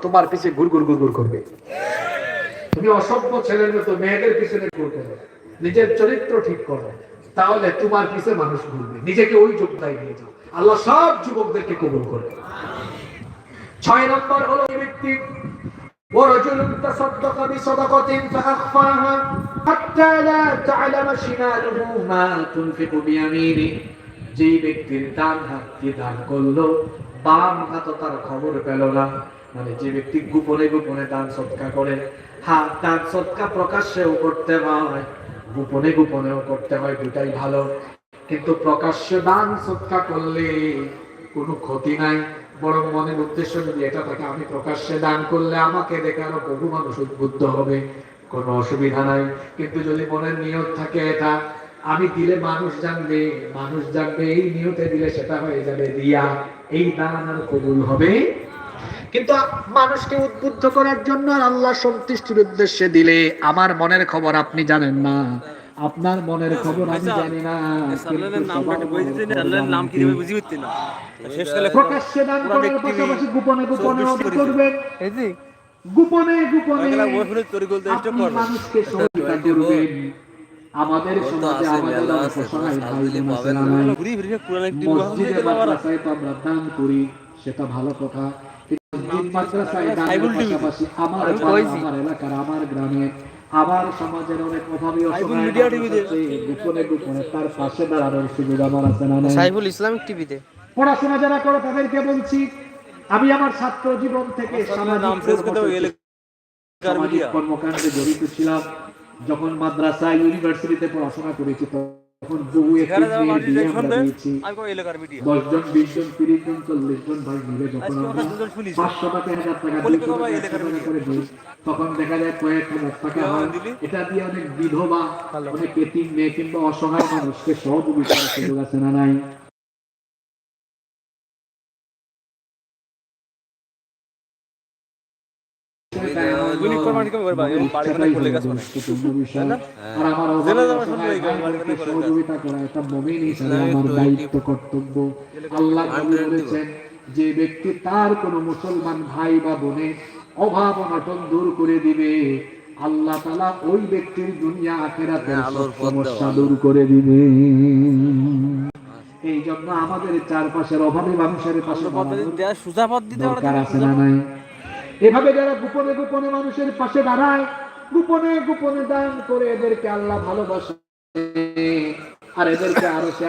তোমার পিছে গুড় গুড় গুড় গুড় করবে তুমি অসভ্য ছেলের মতো মেয়েদের পিছনে ঘুরতে হবে নিজের চরিত্র ঠিক করো তাহলে তোমার পিছে মানুষ ঘুরবে নিজেকে ওই যোগ্যতায় নিয়ে যাও আল্লাহ সব যুবকদেরকে কবুল করবে ছয় নম্বর হলো এই ব্যক্তি ورجل تصدق بصدقة فأخفاها حتى لا تعلم شماله ما تنفق بيمينه যে ব্যক্তির ডান হাত দিয়ে দান করলো বাম হাত তার খবর পেল না। মানে যে ব্যক্তি গোপনে গোপনে দান সৎকা করে হাত দান সৎকা প্রকাশ্যেও করতে হয়, গোপনে গোপনেও করতে হয়, দুটাই ভালো। কিন্তু প্রকাশ্য দান সৎকা করলে কোনো ক্ষতি নাই। বরং মনের উদ্দেশ্য যদি এটা থাকে, আমি প্রকাশ্যে দান করলে আমাকে দেখে আরও বহু মানুষ উদ্বুদ্ধ হবে, কোনো অসুবিধা নাই। কিন্তু যদি মনের নিয়ত থাকে এটা আমি দিলে মানুষ জানবে মানুষ জানবে এই নিয়তে দিলে সেটা হয়ে যাবে রিয়া। এই দান আর কবুল হবে। কিন্তু মানুষকে উদ্বুদ্ধ করার জন্য আর আল্লাহ সন্তুষ্টির উদ্দেশ্যে দিলে আমার মনের খবর আপনি জানেন না। আপনার মনের খবর আমি জানি না। প্রকাশ্যে দান করার পাশাপাশি গোপনে গোপনে করবেন। এই যে গোপনে গোপনে। মানুষকে সহযোগিতা করবেন। আমাদের সমাজে আমাদের অসহায় ভাই মসজিদে মাদ্রাসায় তো আমরা দান করি সেটা ভালো কথা। মাদ্রাসায় দানের সাইবুল পাশাপাশি আমার আমি আমার এলাকার আমার গ্রামে আমার সমাজের অনেক অভাবী সাইবুল অসহায় মিডিয়া মানুষ টিভিতে। আছে, গোপনে গোপনে তার পাশে দাঁড়ানোর সুযোগ আমার আছে না সাইফুল ইসলামিক টিভিতে। পড়াশোনা যারা করে তাদেরকে বলছি আমি আমার ছাত্র জীবন থেকে সামাজিক কর্মকাণ্ডে জড়িত ছিলাম। যখন মাদ্রাসা ইউনিভার্সিটিতে পড়াশোনা করেছি তখন বহু একটি মেয়ের বিয়ে আমরা দিয়েছি। আমি কই এলাকার মিডিয়া দশ জন বিশ জন তিরিশ জন চল্লিশ জন ভাই মিলে যখন আমরা। পাঁচশো টাকা হাজার টাকা বাবা, টাকা। করে দিই। তখন দেখা যায় কয়েক হাজার টাকা হয়। এটা দিয়ে অনেক বিধবা অনেক এতিম মেয়ে কিংবা অসহায় মানুষকে সহযোগিতার সুযোগ আছে না নাই? গুলি কোরবানি কেমন করবা? এই বাড়ি বাড়ি করলে কাজ করে। গুরুত্বপূর্ণ বিষয়। আর আমার জেলা যাওয়ার সময় এই বাড়ি বোনকে করে সহযোগিতা করা এটা মুমিন হিসেবে আমার দায়িত্ব কর্তব্য আল্লাহ নবী বলেছেন যে ব্যক্তি তার কোন মুসলমান ভাই বা বোনে অভাব অনটন দূর করে দিবে আল্লাহ তালা ওই ব্যক্তির দুনিয়া আখেরাতের হ্যাঁ, সমস্যা দূর করে দিবে এই জন্য আমাদের চারপাশের অভাবী মানুষের পাশে সুজা পথ দিতে পারে দরকার আছে না নাই এভাবে যারা গোপনে গোপনে মানুষের পাশে দাঁড়ায়, গোপনে গোপনে দান করে এদেরকে আল্লাহ ভালোবাসে। আর এদেরকে আরও সে